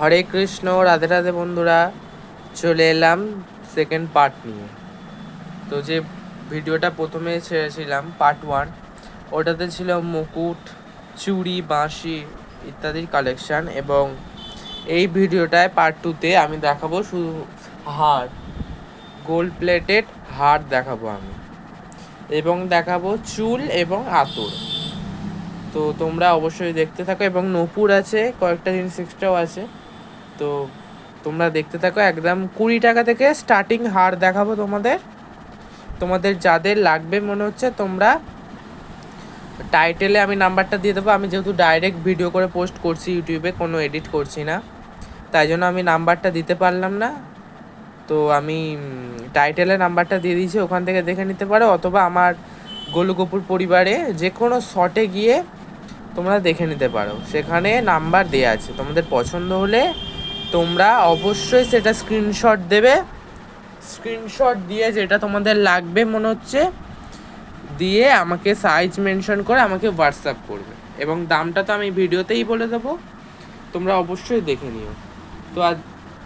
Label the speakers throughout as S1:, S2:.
S1: হরে কৃষ্ণ, রাধে রাধে বন্ধুরা, চলে এলাম সেকেন্ড পার্ট নিয়ে। তো যে ভিডিওটা প্রথমে ছেড়েছিলাম পার্ট ওয়ান ওটাতে ছিল মুকুট, চুড়ি, বাঁশি ইত্যাদির কালেকশান এবং এই ভিডিওটায় পার্ট টুতে আমি দেখাবো শুধু হার গোল্ড প্লেটেড হার দেখাবো আমি এবং দেখাবো চুল এবং আতর। তো তোমরা অবশ্যই দেখতে থাকো এবং নপুর আছে, কয়েকটা জিনিস এক্সট্রাও আছে। তো তোমরা দেখতে থাকো, একদম কুড়ি টাকা থেকে স্টার্টিং হার দেখাবো তোমাদের। তোমাদের যাদের লাগবে মনে হচ্ছে তোমরা টাইটেলে আমি নাম্বারটা দিয়ে দেবো। আমি যেহেতু ডাইরেক্ট ভিডিও করে পোস্ট করছি ইউটিউবে, কোনো এডিট করছি না। তাই জন্য আমি নাম্বারটা দিতে পারলাম না। তো আমি টাইটেলে নাম্বারটা দিয়ে দিয়েছি, ওখান থেকে দেখে নিতে পারো। অথবা আমার গোলু কপুর পরিবারে যে কোনো শটে গিয়ে তোমরা দেখে নিতে পারো। সেখানে নাম্বার দেওয়া আছে। তোমাদের পছন্দ হলে তোমরা অবশ্যই সেটা স্ক্রিনশট দেবে। স্ক্রিনশট দিয়ে যেটা তোমাদের লাগবে মনে হচ্ছে, দিয়ে আমাকে সাইজ মেনশন করে আমাকে হোয়াটসঅ্যাপ করবে। এবং দামটা তো আমি ভিডিওতেই বলে দেবো। তোমরা অবশ্যই দেখে নিও। তো আজ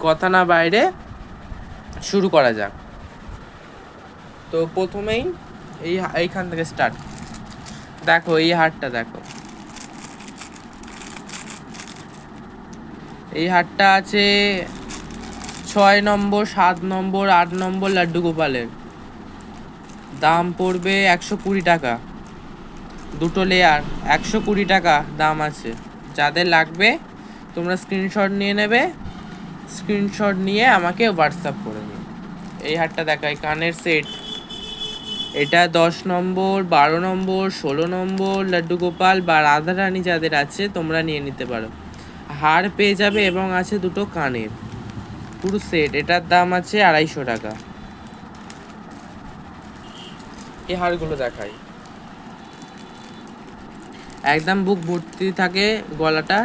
S1: কথা না বাইরে, শুরু করা যাক। তো প্রথমেই এই এইখান থেকে স্টার্ট দেখো, এই হারটা দেখো। এই হাটটা আছে ছয় নম্বর, সাত নম্বর, আট নম্বর লাড্ডু গোপালের। দাম পড়বে একশো কুড়ি টাকা। দুটো লেয়ার একশো কুড়ি টাকা দাম আছে। যাদের লাগবে, তোমরা স্ক্রিনশট নিয়ে নেবে স্ক্রিনশট নিয়ে আমাকে হোয়াটসঅ্যাপ করে দিও এই হাটটা দেখাই কানের সেট এটা দশ নম্বর, বারো নম্বর, ষোলো নম্বর, লাড্ডু গোপাল বা রাধারানী যাদের আছে, তোমরা নিয়ে নিতে পারো। হার পেয়ে যাবে এবং আছে দুটো কানের পুরো সেট এটার দাম আছে আড়াইশো টাকা। এই হারগুলো দেখাই। একদম বুক ভর্তি থাকে গলাটা।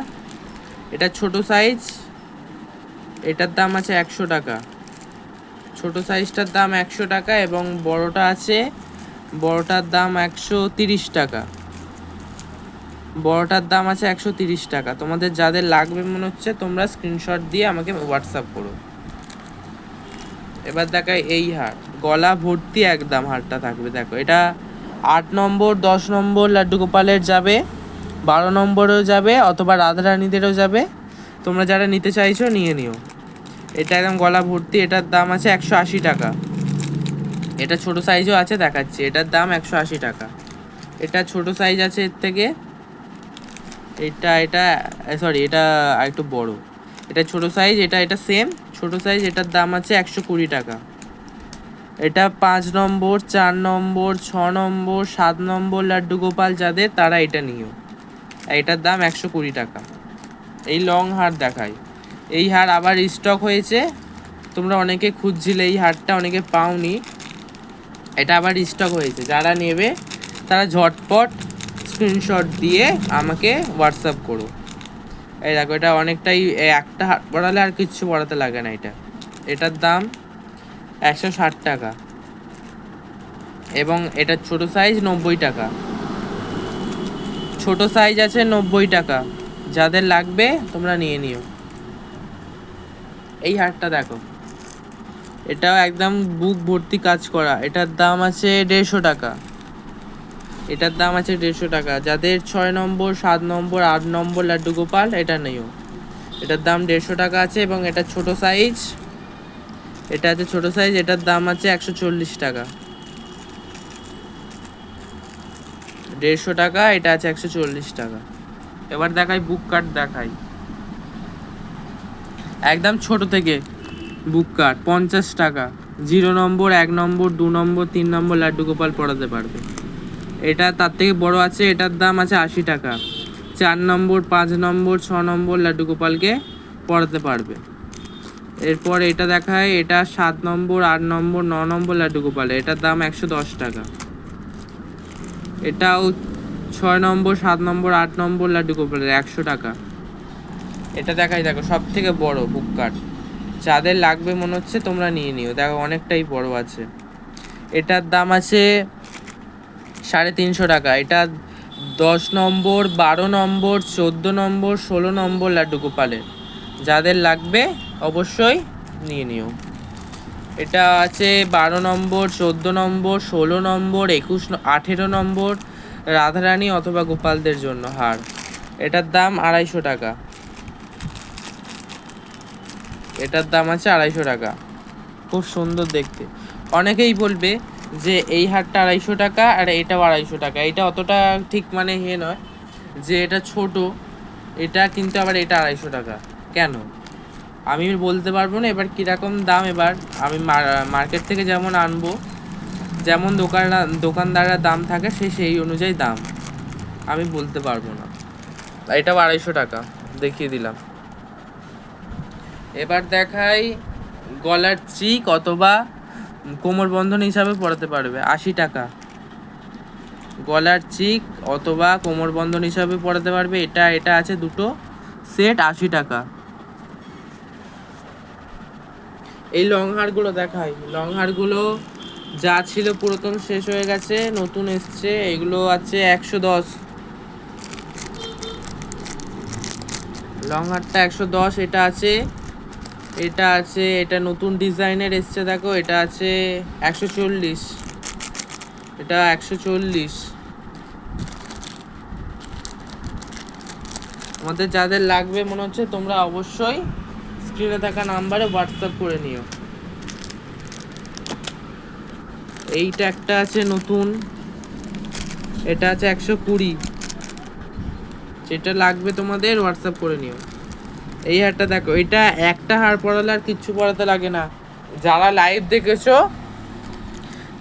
S1: এটা ছোট সাইজ এটার দাম আছে একশো টাকা। ছোট সাইজটার দাম একশো টাকা এবং বড়টা আছে, বড়টার দাম একশো তিরিশ টাকা। বড়টার দাম আছে একশো তিরিশ টাকা। তোমাদের যাদের লাগবে মনে হচ্ছে, তোমরা স্ক্রিনশট দিয়ে আমাকে হোয়াটসঅ্যাপ করো। এবার দেখায় এই হার। গলা ভর্তি একদম হারটা থাকবে, দেখো। এটা আট নম্বর, দশ নম্বর লাড্ডু গোপালের যাবে, বারো নম্বরেও যাবে, অথবা রাধারানীদেরও যাবে। তোমরা যারা নিতে চাইছো, নিয়ে নিও। এটা একদম গলা ভর্তি, এটার দাম আছে একশো আশি টাকা। এটা ছোট সাইজও আছে, দেখাচ্ছি। এটার দাম একশো আশি টাকা। এটা ছোট সাইজ আছে এর থেকে এটা এটা সরি এটা একটু বড়। এটা ছোট সাইজ এটা এটা সেম ছোট সাইজ এটার দাম আছে একশো কুড়ি টাকা। এটা পাঁচ নম্বর, চার নম্বর, ছ নম্বর, সাত নম্বর লাড্ডু গোপাল যাদের, তারা এটা নিও। এটার দাম একশো কুড়ি টাকা। এই লং হার দেখায় এই হার আবার স্টক হয়েছে। তোমরা অনেকে খুঁজছিলে এই হারটা, অনেকে পাওনি। এটা আবার স্টক হয়েছে। যারা নেবে, তারা ঝটপট স্ক্রিনশট দিয়ে আমাকে হোয়াটসঅ্যাপ করো। এই দেখো, এটা অনেকটাই একটা হাট পড়ালে আর কিচ্ছু পড়াতে লাগে না এটা। এটার দাম একশো ষাট টাকা। এবং এটা ছোট সাইজ নব্বই টাকা। ছোট সাইজ আছে নব্বই টাকা। যাদের লাগবে, তোমরা নিয়ে নিও। এই হারটা দেখো। এটাও একদম বুক ভর্তি কাজ করা। এটার দাম আছে দেড়শো টাকা। এটার দাম আছে দেড়শো টাকা। যাদের ছয় নম্বর, সাত নম্বর, আট নম্বর লাড্ডু গোপাল, এটা নেইও এটার দাম দেড়শো টাকা আছে এবং এটা ছোট সাইজ এটা আছে ছোট সাইজ এটার দাম আছে একশো চল্লিশ টাকা। দেড়শো টাকা, এটা আছে একশো চল্লিশ টাকা। এবার দেখাই বুক কার্ড দেখাই। একদম ছোট থেকে বুক কার্ড পঞ্চাশ টাকা। জিরো নম্বর, এক নম্বর, দু নম্বর, তিন নম্বর লাড্ডু গোপাল পড়াতে পারবে। এটা তার থেকে বড় আছে, এটার দাম আছে আশি টাকা। চার নম্বর, পাঁচ নম্বর, ছ নম্বর লাড্ডু গোপালকে পড়াতে পারবে। এরপর এটা দেখায়, এটা সাত নম্বর, আট নম্বর, ন নম্বর লাড্ডু গোপাল, এটার দাম একশো দশ টাকা। এটাও ছয় নম্বর, সাত নম্বর, আট নম্বর লাড্ডু গোপালের একশো টাকা। এটা দেখাই দেখো সব থেকে বড় বুক কার্ড যাদের লাগবে মনে হচ্ছে তোমরা নিয়ে নিও। দেখো, অনেকটাই বড় আছে। এটার দাম আছে সাড়ে তিনশো টাকা। এটা দশ নম্বর, বারো নম্বর, চোদ্দ নম্বর, ষোলো নম্বর লাড্ডু গোপালের। যাদের লাগবে অবশ্যই নিয়ে নিও। এটা আছে বারো নম্বর, চোদ্দ নম্বর, ষোলো নম্বর, একুশ আঠেরো নম্বর রাধারানী অথবা গোপালদের জন্য হার। এটার দাম আড়াইশো টাকা। এটার দাম আছে আড়াইশো টাকা। খুব সুন্দর দেখতে। অনেকেই বলবে যে এই হারটা আড়াইশো টাকা আর এটাও আড়াইশো টাকা। এটা অতটা ঠিক মানে হে নয় যে এটা ছোট, এটা কিন্তু আবার এটা আড়াইশো টাকা। কেন? আমি বলতে পারব না এবার কীরকম দাম এবার। আমি মার্কেট থেকে যেমন আনব, যেমন দোকান, দোকানদাররা দাম থাকে সে সেই অনুযায়ী দাম। আমি বলতে পারব না। এটাও আড়াইশো টাকা, দেখিয়ে দিলাম। এবার দেখাই গলার চিক অথবা কোমর বন্ধন হিসাবে পড়াতে পারবে, আশি টাকা। গলার চিক অথবা কোমর বন্ধন হিসাবে পড়াতে পারবে, এটা এটা আছে দুটো সেট, আশি টাকা। এই লং হারগুলো দেখাই। লং হারগুলো যা ছিল পুরাতন শেষ হয়ে গেছে, নতুন এসছে, এগুলো আছে একশো দশ। লং হারটা একশো দশ, এটা আছে এটা আছে, এটা নতুন ডিজাইনের এসছে, দেখো, এটা আছে একশো চল্লিশ। এটা একশো চল্লিশ। আমাদের যাদের লাগবে, মনে হচ্ছে তোমরা অবশ্যই স্ক্রিনে থাকা নাম্বারে হোয়াটসঅ্যাপ করে নিও। এইটা একটা আছে নতুন, এটা আছে একশো কুড়ি। যেটা লাগবে তোমাদের হোয়াটসঅ্যাপ করে নিও। এই হারটা দেখো, এটা একটা হার পরালে আর কিচ্ছু পরাতে লাগে না। যারা লাইভ দেখেছ,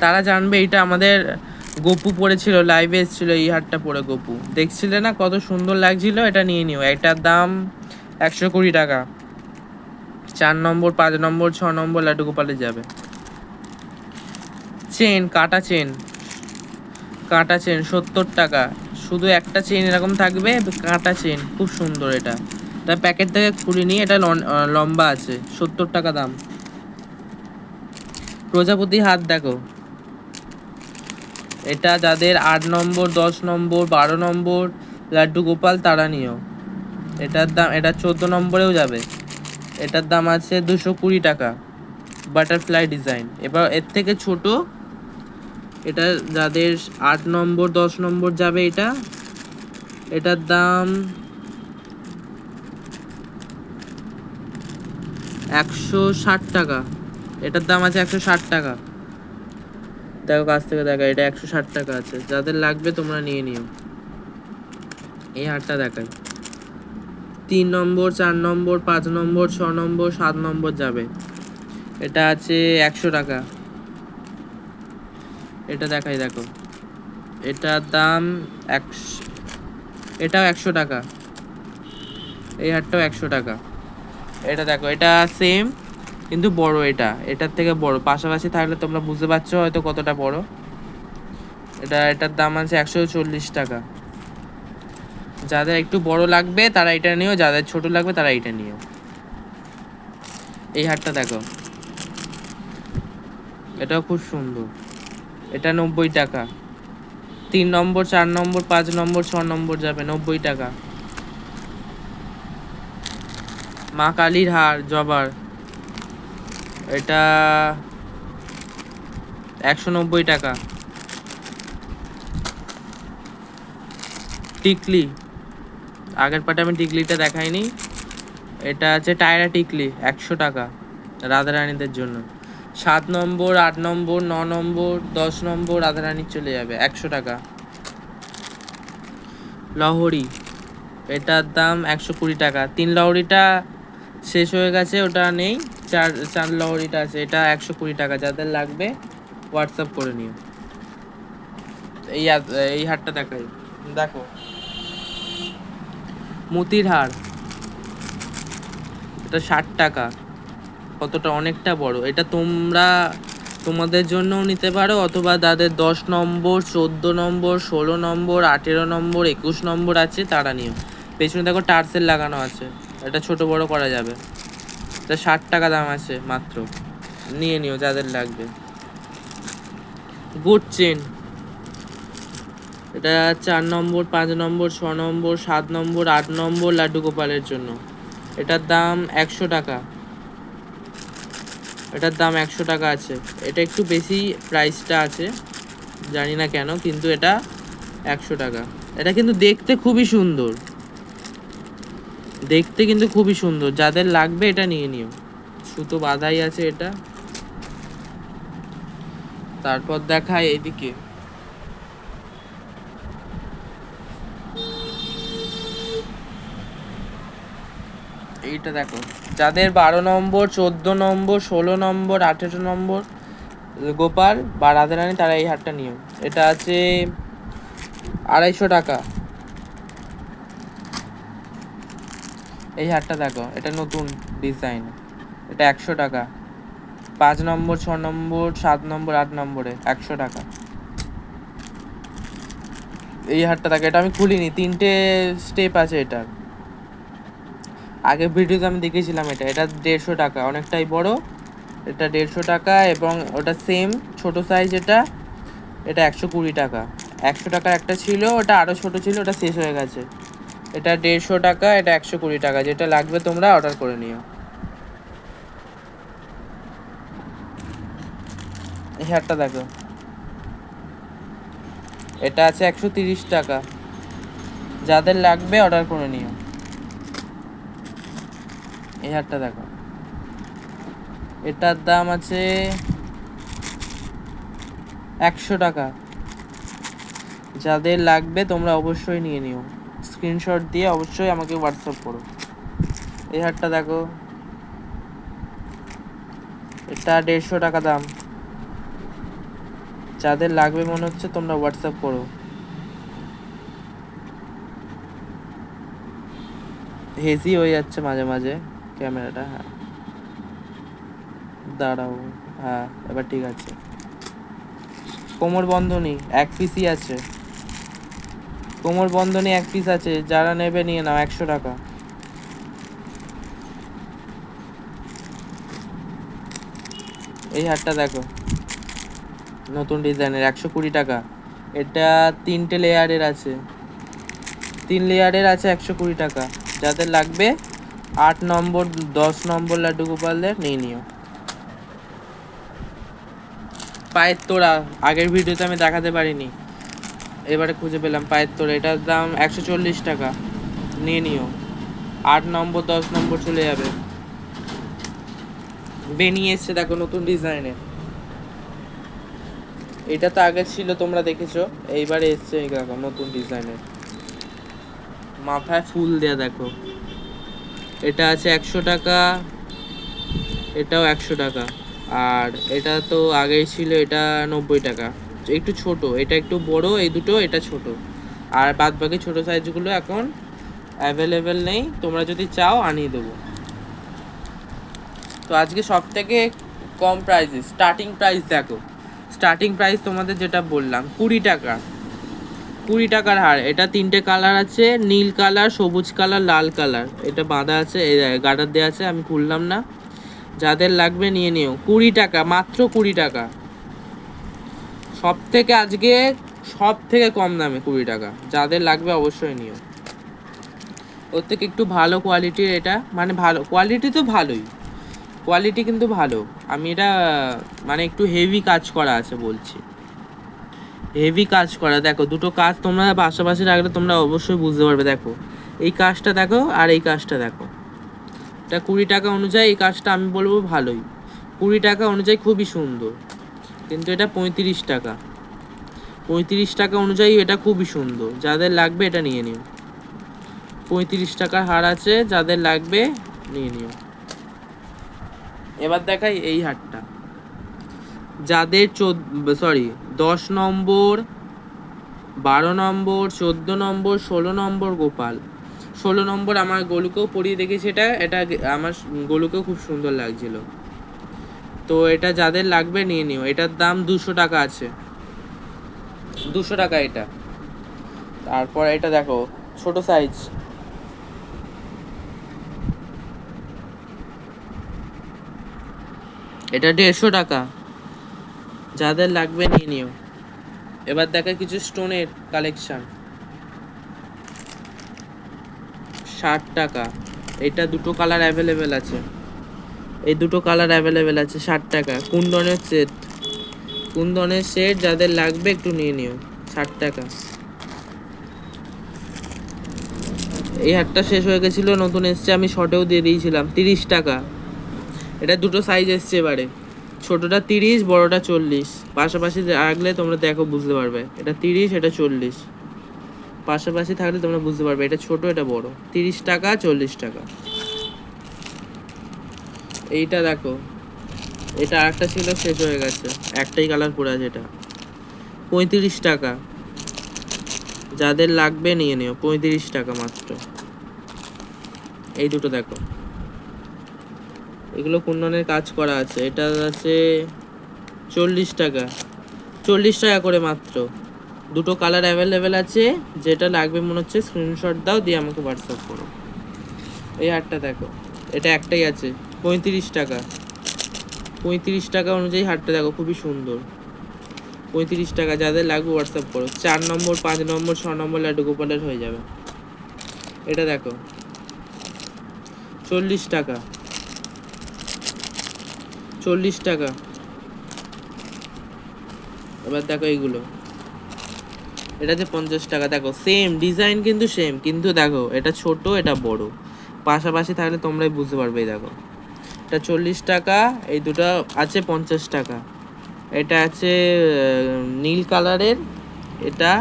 S1: তারা জানবে এটা আমাদের গপু পড়েছিল লাইভে এসেছিল এই হারটা পরে গপু। দেখছিলে না কত সুন্দর লাগছিল? এটা নিয়ে নিও, এটার দাম একশো কুড়ি টাকা। চার নম্বর, পাঁচ নম্বর, ছ নম্বর লাড্ডু গোপালে যাবে। চেন, কাটা চেন। কাটা চেন, সত্তর টাকা। শুধু একটা চেন এরকম থাকবে, কাটা চেন, খুব সুন্দর এটা। তার প্যাকেট থেকে খুলে নিয়ে এটা লম্বা আছে, সত্তর টাকা দাম। প্রজাপতি হাত দেখো। এটা যাদের আট নম্বর, দশ নম্বর, বারো নম্বর, লাড্ডু গোপাল, তারা নিও। এটার দাম, এটা চোদ্দ নম্বরেও যাবে। এটার দাম আছে দুশো কুড়ি টাকা। Butterfly design. এবার এর থেকে ছোট, এটা যাদের আট নম্বর, দশ নম্বর যাবে এটা। এটার দাম একশো ষাট টাকা। এটার দাম আছে একশো ষাট টাকা। দেখো কাছ থেকে দেখা, এটা একশো ষাট টাকা আছে। যাদের লাগবে তোমরা নিয়ে নিও। এই হারটা দেখাই। তিন নম্বর, চার নম্বর, পাঁচ নম্বর, ছ নম্বর, সাত নম্বর যাবে। এটা আছে একশো টাকা। এটা দেখাই, দেখো। এটার দাম একশো, এটাও একশো টাকা। এই হারটাও একশো টাকা। এটা দেখো, এটা সেম কিন্তু বড় এটা। এটার থেকে বড়। পাশাপাশি থাকলে তোমরা বুঝতে পারছ হয়তো কতটা বড়। এটা, এটার দাম আছে একশো চল্লিশ টাকা। যাদের একটু বড় লাগবে, তারা এটা নিও। যাদের ছোট লাগবে, তারা এটা নিও। এই হারটা দেখো। এটাও খুব সুন্দর। এটা নব্বই টাকা। তিন নম্বর, চার নম্বর, পাঁচ নম্বর, ছ নম্বর যাবে নব্বই টাকা। মা কালীর হার, জবার। এটা একশো নব্বই টাকা। টিকলি। আগের পাটে আমি টিকলিটা দেখাইনি। এটা আছে টায়রা টিকলি, একশো টাকা রাধারানীদের জন্য। সাত নম্বর, আট নম্বর, ন নম্বর, দশ নম্বর রাধারানীর চলে যাবে, একশো টাকা। লহরি, এটার দাম একশো কুড়ি টাকা। তিন লহরিটা শেষ হয়ে গেছে, ওটা নেই। চার চার লহরিটা আছে, এটা একশো কুড়ি টাকা, যাদের লাগবে হোয়াটসঅ্যাপ করে নিও। এই এই হারটা দেখাই। দেখো। মতির হার। এটা ষাট টাকা। কতটা, অনেকটা বড়। এটা তোমরা তোমাদের জন্যও নিতে পারো, অথবা তাদের দশ নম্বর, চোদ্দ নম্বর, ষোলো নম্বর, আঠেরো নম্বর, একুশ নম্বর আছে, তারা নিও। পেছনে দেখো টার্সেল লাগানো আছে। এটা ছোট বড় করা যাবে। এটা ষাট টাকা দাম আছে মাত্র। নিয়ে নিও, যাদের লাগবে। Good chain. এটা চার নম্বর, পাঁচ নম্বর, ছ নম্বর, সাত নম্বর, আট নম্বর লাড্ডু গোপালের জন্য। এটার দাম একশো টাকা। এটার দাম একশো টাকা আছে। এটা একটু বেশি প্রাইসটা আছে। জানি না কেন, কিন্তু এটা একশো টাকা। এটা কিন্তু দেখতে খুবই সুন্দর। দেখতে কিন্তু খুবই সুন্দর। যাদের লাগবে এটা নিয়ে নিও। সুতো বাঁধাই আছে এটা। তারপর দেখায় এদিকে। এইটা দেখো। যাদের বারো নম্বর, চোদ্দ নম্বর, ষোলো নম্বর, আঠেরো নম্বর, গোপাল বা রাধারানী, তারা এই হারটা নিও। এটা আছে আড়াইশো টাকা। এই হারটা দেখো, এটা নতুন ডিজাইন এটা একশো টাকা। পাঁচ নম্বর, ছ নম্বর, সাত নম্বর, আট নম্বরে একশো টাকা। এই হারটা দেখো, এটা আমি খুলিনি, তিনটে স্টেপ আছে এটার আগের ভিডিওতে আমি দেখেছিলাম এটা এটা দেড়শো টাকা, অনেকটাই বড়। এটা দেড়শো টাকা এবং ওটা সেম ছোট সাইজ এটা এটা একশো কুড়ি টাকা। একশো টাকার একটা ছিল, ওটা আরও ছোট ছিল, ওটা শেষ হয়ে গেছে। এটা দেড়শো টাকা, এটা একশো কুড়ি টাকা, যেটা লাগবে তোমরা অর্ডার করে নিও। এই হারটা দেখো। এটা আছে একশো তিরিশ টাকা। যাদের লাগবে অর্ডার করে নিও। এই হারটা দেখো। এটার দাম আছে একশো টাকা। যাদের লাগবে তোমরা অবশ্যই নিয়ে নিও। স্ক্রিনশট দিয়ে অবশ্যই আমাকে হোয়াটসঅ্যাপ করো। এই হারটা দেখো। এটা দেড়শো টাকা দাম। যাদের লাগবে মনে হচ্ছে তোমরা হোয়াটসঅ্যাপ করো। হেজি হয়ে যাচ্ছে মাঝে মাঝে ক্যামেরাটা হ্যাঁ। দাঁড়াও হ্যাঁ এবার ঠিক আছে। কোমর বন্ধনী এক পিসই আছে। কোমর বন্ধনী এক পিস আছে, যারা নেবে নিয়ে নাও, একশো টাকা। এই হারটা দেখো। নতুন ডিজাইনের, একশো কুড়ি টাকা। এটা তিনটে লেয়ারের আছে। তিন লেয়ারের আছে একশো কুড়ি টাকা। যাদের লাগবে, আট নম্বর, দশ নম্বর লাড্ডু গোপালদের নিয়ে নিও। পায়ের তোড়া, আগের ভিডিওতে আমি দেখাতে পারিনি। এবারে খুঁজে পেলাম পায়ের তোড়া। এটার দাম একশো চল্লিশ টাকা। নিয়ে নিও। আট নম্বর, দশ নম্বর চলে যাবে। বেনিয়ে এসছে, দেখো নতুন ডিজাইনের এটা তো আগে ছিল, তোমরা দেখেছ। এইবারে এসছে দেখো, নতুন ডিজাইনের মাথায় ফুল দেয়া, দেখো। এটা আছে একশো টাকা, এটাও একশো টাকা। আর এটা তো আগেই ছিল, এটা নব্বই টাকা। একটু ছোট, এটা একটু বড়, এই দুটো, এটা ছোট। আর বাদ বাকি ছোট সাইজগুলো এখন অ্যাভেলেবেল নেই, তোমরা যদি চাও আনিয়ে দেবো। তো আজকে সব থেকে কম প্রাইসে স্টার্টিং প্রাইস দেখো। স্টার্টিং প্রাইস তোমাদের যেটা বললাম, কুড়ি টাকা। কুড়ি টাকার হার, এটা তিনটে কালার আছে, নীল কালার সবুজ কালার লাল কালার এটা বাঁধা আছে, এই গার্ডার দেওয়া আছে, আমি খুললাম না। যাদের লাগবে নিয়ে নিও। কুড়ি টাকা, মাত্র কুড়ি টাকা। সব থেকে আজকে সব থেকে কম দামে কুড়ি টাকা। যাদের লাগবে অবশ্যই নিও। ওর থেকে একটু ভালো কোয়ালিটির এটা মানে ভালো কোয়ালিটি তো ভালোই। কোয়ালিটি কিন্তু ভালো। আমি এটা মানে একটু হেভি কাজ করা আছে বলছি। হেভি কাজ করা। দেখো, দুটো কাজ তোমরা পাশাপাশি রাখলে তোমরা অবশ্যই বুঝতে পারবে, দেখো। এই কাজটা দেখো আর এই কাজটা দেখো। এটা কুড়ি টাকা অনুযায়ী এই কাজটা আমি বলব ভালোই। কুড়ি টাকা অনুযায়ী খুবই সুন্দর। কিন্তু এটা পঁয়ত্রিশ টাকা। পঁয়ত্রিশ টাকা অনুযায়ী এটা খুবই সুন্দর। যাদের লাগবে এটা নিয়ে নিও। পঁয়ত্রিশ টাকার হার আছে, যাদের লাগবে নিয়ে নিও। এবার দেখাই এই হারটা। যাদের চোদ্দ সরি দশ নম্বর, বারো নম্বর, চোদ্দ নম্বর, ষোলো নম্বর গোপাল। ষোলো নম্বর আমার গোলুকেও পরিয়ে দেখেছি এটা। এটা আমার গোলুকেও খুব সুন্দর লাগছিল। তো এটা যাদের লাগবে নিয়ে নিও। এটার দাম দুশো টাকা আছে। দুশো টাকা এটা। তারপর এটা দেখো, ছোট সাইজ এটা দেড়শো টাকা। যাদের লাগবে নিয়ে নিও। এবার দেখা কিছু স্টোনের কালেকশন ষাট টাকা। এটা দুটো কালার অ্যাভেলেবেল আছে। এই দুটো কালার অ্যাভেলেবেল আছে, ষাট টাকা। কুন্দনের সেট কুন্দনের সেট যাদের লাগবে একটু নিয়ে নিও, ষাট টাকা। এই হাটটা শেষ হয়ে গেছিল, নতুন এসছে, আমি শর্টেও দিয়ে দিয়েছিলাম, তিরিশ টাকা। এটা দুটো সাইজ এসছে এবারে। ছোটোটা তিরিশ, বড়টা চল্লিশ। পাশাপাশি রাখলে তোমরা দেখো, বুঝতে পারবে। এটা তিরিশ, এটা চল্লিশ। পাশাপাশি থাকলে তোমরা বুঝতে পারবে, এটা ছোট, এটা বড়। তিরিশ টাকা, চল্লিশ টাকা। এইটা দেখো। এটা আরেকটা ছিল, শেষ হয়ে গেছে। একটাই কালার পড়ে আছে এটা। পঁয়ত্রিশ টাকা। যাদের লাগবে নিয়ে নিও, পঁয়ত্রিশ টাকা মাত্র। এই দুটো দেখো। এগুলো কুন্দনের কাজ করা আছে। এটা আছে চল্লিশ টাকা। চল্লিশ টাকা করে মাত্র। দুটো কালার অ্যাভেলেবেল আছে। যেটা লাগবে মনে হচ্ছে স্ক্রিনশট দাও, দিয়ে আমাকে হোয়াটসঅ্যাপ করো। এই হারটা দেখো। এটা একটাই আছে। পঁয়ত্রিশ টাকা। পঁয়ত্রিশ টাকা অনুযায়ী হারটা দেখো, খুবই সুন্দর। পঁয়ত্রিশ টাকা, যাদের লাগবে হোয়াটসঅ্যাপ করো। চার নম্বর, পাঁচ নম্বর, ছ নম্বর লাড্ডু গোপালের হয়ে যাবে। এটা দেখো, চল্লিশ টাকা। চল্লিশ টাকা। এবার দেখো এইগুলো। এটা যে পঞ্চাশ টাকা, দেখো সেম ডিজাইন কিন্তু সেম কিন্তু দেখো, এটা ছোট, এটা বড়। পাশাপাশি থাকলে তোমরাই বুঝতে পারবে দেখো। এটা চল্লিশ টাকা, এই দুটো আছে পঞ্চাশ টাকা। এটা আছে নীল কালারের, এটা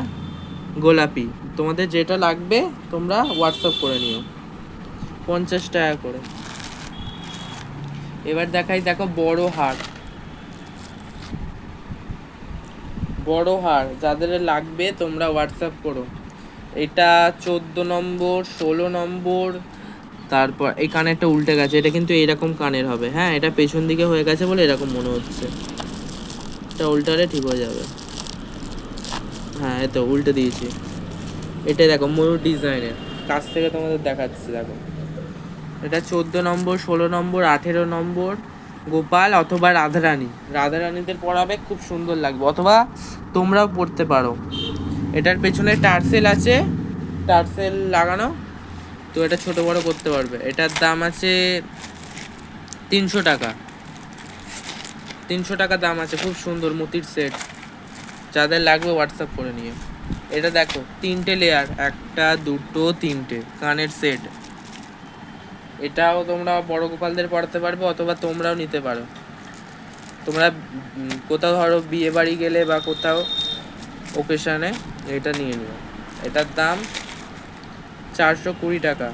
S1: গোলাপি। তোমাদের যেটা লাগবে, তোমরা হোয়াটসঅ্যাপ করে নিও। পঞ্চাশ টাকা করে। এবার দেখাই, দেখো বড় হার। বড় হার, যাদের লাগবে তোমরা হোয়াটসঅ্যাপ করো। এটা চোদ্দ নম্বর, ষোলো নম্বর তারপর এই কানেরটা উল্টে গেছে, এটা কিন্তু এইরকম কানের হবে। হ্যাঁ এটা পেছন দিকে হয়ে গেছে বলে এরকম মনে হচ্ছে। এটা উল্টালে ঠিক হয়ে যাবে। হ্যাঁ এই তো উল্টে দিয়েছি। এটা দেখো, ময়ূর ডিজাইনের কাছ থেকে তোমাদের দেখাচ্ছি, দেখো। এটা চোদ্দ নম্বর, ষোলো নম্বর, আঠেরো নম্বর, গোপাল অথবা রাধারানী। রাধারানীদের পরাবে খুব সুন্দর লাগবে। অথবা তোমরাও পড়তে পারো। এটার পেছনে টার্সেল আছে। টার্সেল লাগানো। তো এটা ছোট বড় করতে পারবে। এটার দাম আছে তিনশো টাকা। তিনশো টাকা দাম আছে, খুব সুন্দর মতির সেট যাদের লাগবে হোয়াটসঅ্যাপ করে নিও এটা দেখো, তিনটে লেয়ার একটা, দুটো, তিনটে, কানের সেট এটাও তোমরা বড় গোপালদের পড়াতে পারবে, অথবা তোমরাও নিতে পারো। তোমরা কোথাও ধরো বিয়ে বাড়ি গেলে বা কোথাও ওকেশনে এটা নিয়ে নিও। এটার দাম চারশো কুড়ি টাকা।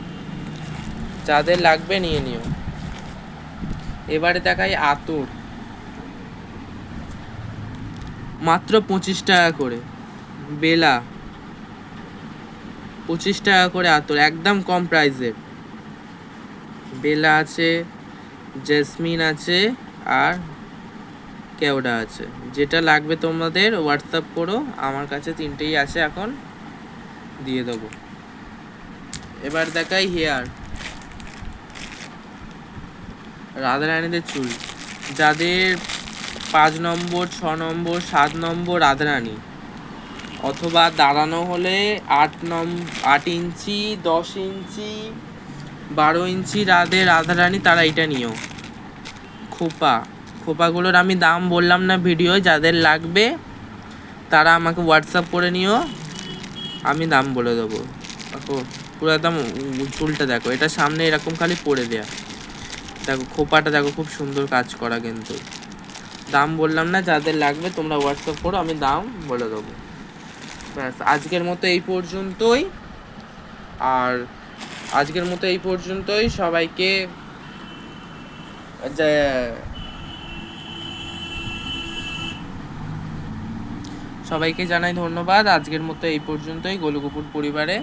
S1: যাদের লাগবে নিয়ে নিও। এবারে দেখাই আতর। মাত্র পঁচিশ টাকা করে। বেলা। পঁচিশ টাকা করে আতর, একদম কম প্রাইসের বেলা আছে, জেসমিন আছে আর কেওড়া আছে। যেটা লাগবে তোমাদের হোয়াটসঅ্যাপ করো। আমার কাছে তিনটেই আছে এখন। দিয়ে দেবো। এবার দেখাই হেয়ার। রাধারানীদের চুল। যাদের পাঁচ নম্বর, ছ নম্বর, সাত নম্বর রাধারানী অথবা দাঁড়ানো হলে আট নম, আট ইঞ্চি, দশ ইঞ্চি, বারো ইঞ্চি রাধে রাধারানী, তারা এটা নিও। খোপা। খোপাগুলোর আমি দাম বললাম না ভিডিও, যাদের লাগবে তারা আমাকে হোয়াটসঅ্যাপ করে নিও। আমি দাম বলে দেবো। পুরো একদম চুলটা দেখো, এটা সামনে এরকম খালি পরে দেয়া। দেখো, খোপাটা দেখো, খুব সুন্দর কাজ করা কিন্তু। দাম বললাম না, যাদের লাগবে তোমরা হোয়াটসঅ্যাপ করো, আমি দাম বলে দেবো। ব্যাস, আজকের মতো এই পর্যন্তই। আর আজকের মতো এই পর্যন্তই। সবাইকে সবাইকে জানাই ধন্যবাদ। আজকের মতো এই পর্যন্তই। গোলুকুপুর পরিবারে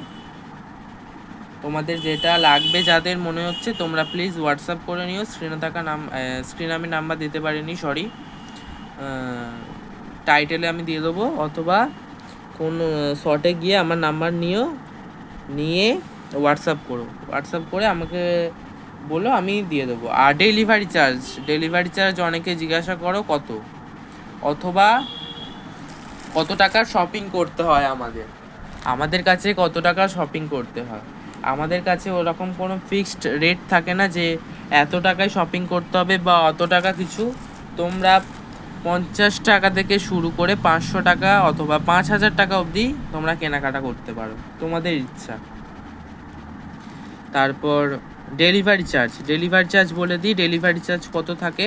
S1: তোমাদের যেটা লাগবে, যাদের মনে হচ্ছে, তোমরা প্লিজ হোয়াটসঅ্যাপ করে নিও। স্ক্রিনে থাকা নাম স্ক্রিনে আমি নাম্বার দিতে পারিনি সরি টাইটেলে আমি দিয়ে দেবো, অথবা কোন শর্টে গিয়ে আমার নাম্বার নিও, নিয়ে হোয়াটসঅ্যাপ করো। হোয়াটসঅ্যাপ করে আমাকে বলো, আমি দিয়ে দেবো। আর ডেলিভারি চার্জ ডেলিভারি চার্জ অনেকে জিজ্ঞাসা করো, কত? অথবা কত টাকার শপিং করতে হয় আমাদের? আমাদের কাছে কত টাকা শপিং করতে হয়? আমাদের কাছে ওরকম কোনো ফিক্সড রেট থাকে না যে এত টাকায় শপিং করতে হবে বা অত টাকা কিছু। তোমরা পঞ্চাশ টাকা থেকে শুরু করে পাঁচশো টাকা অথবা পাঁচ হাজার টাকা অবধি তোমরা কেনাকাটা করতে পারো। তোমাদের ইচ্ছা। তারপর ডেলিভারি চার্জ ডেলিভারি চার্জ বলে দিই ডেলিভারি চার্জ কত থাকে?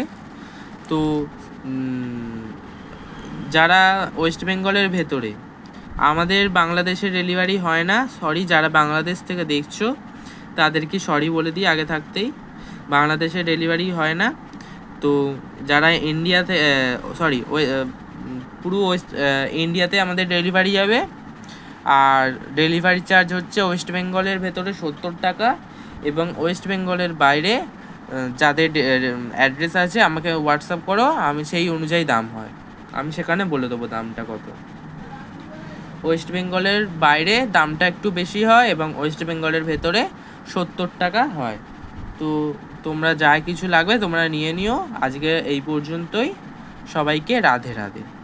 S1: তো যারা ওয়েস্ট বেঙ্গলের ভেতরে আমাদের বাংলাদেশে ডেলিভারি হয় না। সরি যারা বাংলাদেশ থেকে দেখছ, তাদেরকে সরি বলে দিই আগে থাকতেই। বাংলাদেশে ডেলিভারি হয় না। তো যারা ইন্ডিয়াতে সরি পুরো ওয়েস্ট ইন্ডিয়াতে আমাদের ডেলিভারি যাবে আর ডেলিভারি চার্জ হচ্ছে ওয়েস্ট বেঙ্গলের ভেতরে সত্তর টাকা এবং ওয়েস্ট বেঙ্গলের বাইরে যাদের অ্যাড্রেস আছে, আমাকে হোয়াটসঅ্যাপ করো। আমি সেই অনুযায়ী দাম হয়। আমি সেখানে বলে দেবো দামটা কত। ওয়েস্ট বেঙ্গলের বাইরে দামটা একটু বেশি হয় এবং ওয়েস্ট বেঙ্গলের ভেতরে সত্তর টাকা হয়। তো তোমরা যা কিছু লাগবে তোমরা নিয়ে নিও। আজকে এই পর্যন্তই। সবাইকে রাধে রাধে।